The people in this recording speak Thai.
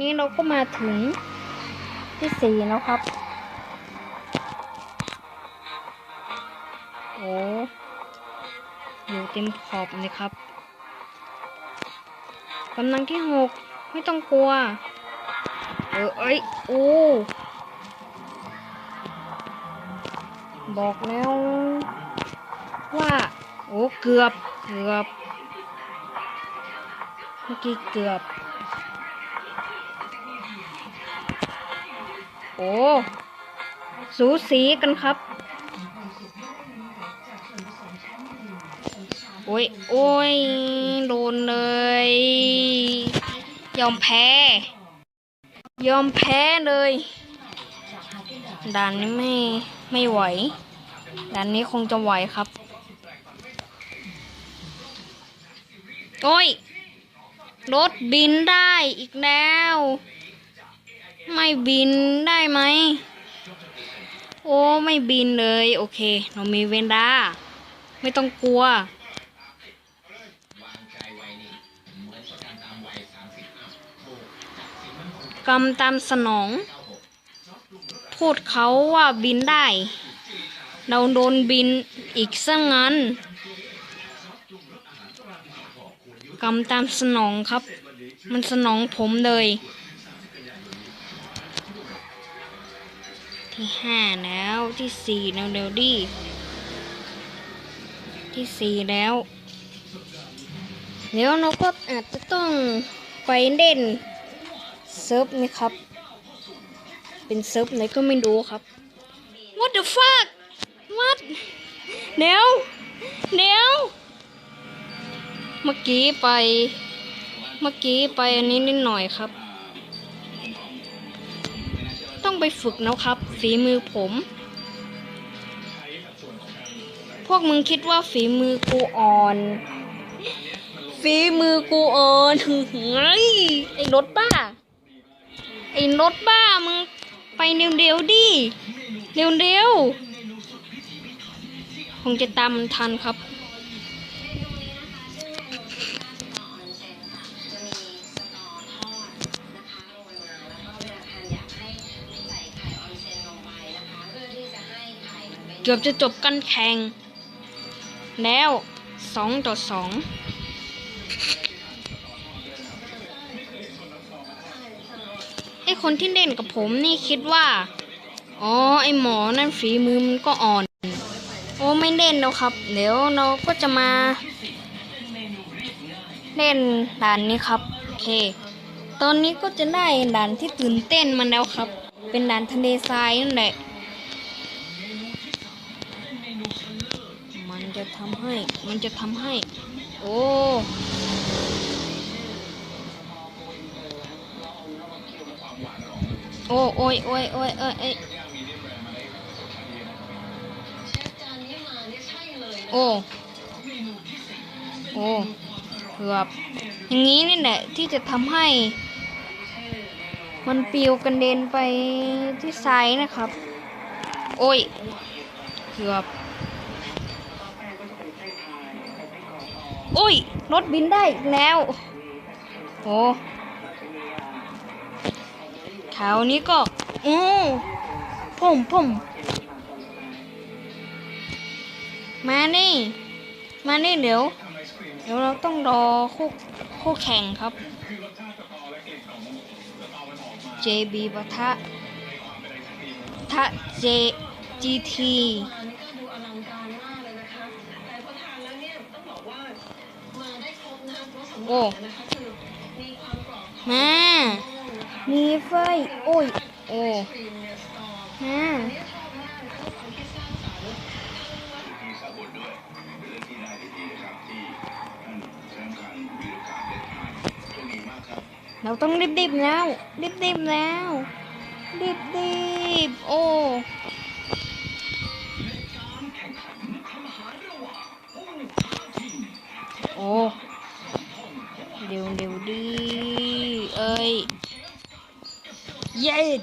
นี้เราก็มาถึงที่สี่แล้วครับ โอ้อยู่เต็มขอบเลยครับกำลังที่หกไม่ต้องกลัว เออเอ้ยโอ้บอกแล้ว ว่า โอ้ เกือบ เกือบ เมื่อกี้เกือบ โอ้สูสีกันครับ โอ้ย โอ้ย โดนเลย ยอมแพ้ ยอมแพ้เลย ด่านนี้ไม่ไม่ไหว ด่านนี้คงจะไหวครับ โอ้ย รถบินได้อีกแล้ว ไม่บินได้ไหม โอ้ไม่บินเลย โอเค เรามีเวนด้าไม่ต้องกลัว กรรมตามสนองพูดเขาว่าบินได้ เราโดนบินอีกซะงั้น กรรมตามสนองครับ มันสนองผมเลย ที่ห้าแล้วที่สี่แล้วเร็วดิที่สี่แล้วเดี๋ยวเราก็อาจจะต้องไปเล่นเซิร์ฟไหมครับ เป็นเซิร์ฟไหนก็ไม่รู้ครับ What the fuck What เดี๋ยวเดี๋ยวเมื่อกี้ไป เมื่อกี้ไปอันนี้นิดหน่อยครับ ไปฝึกนะครับ ฝีมือผม พวกมึงคิดว่าฝีมือกูอ่อน ฝีมือกูอ่อนเฮ้ไอ้รถบ้า ไอ้รถบ้ามึงไปเร็วๆดิ เร็วๆคงจะตามมันทันครับ เกือบจะจบกันแข่ง แล้วสองต่อสองไอคนที่เล่นกับผมนี่คิดว่า อ๋อ ไอหมอนั่นฝีมือมันก็อ่อน โอ้ไม่เล่นแล้วครับ เดี๋ยวเราก็จะมา เล่นด่านนี้ครับ โอเค ตอนนี้ก็จะได้ด่านที่ตื่นเต้นมาแล้วครับ เป็นด่านทะเลทรายนั่นแหละ จะทำให้ มันจะทำให้ โอ้โอ้โอ้ยโอ้ยโอ้ยเอ้ยโอ้ โอ้เกือบอย่างนี้นี่แหละที่จะทำให้ มันปิวกันเด็นไปที่ไซด์นะครับ โอ้ยเกือบ อ้ยรถบินได้อีกแล้วโอ้แถวนี้ก็อือผมผมมานี่ มานี่เดี๋ยว เดี๋ยวเราต้องรอคู่คู่แข่งครับ JB ปะทะทะ J GT โอ้มามีไฟโอ้ย โอ้มาเราต้องรีบๆแล้ว รีบๆแล้ว รีบๆโอ้โอ้ เร็วเร็วดี เอ้ย เย็ด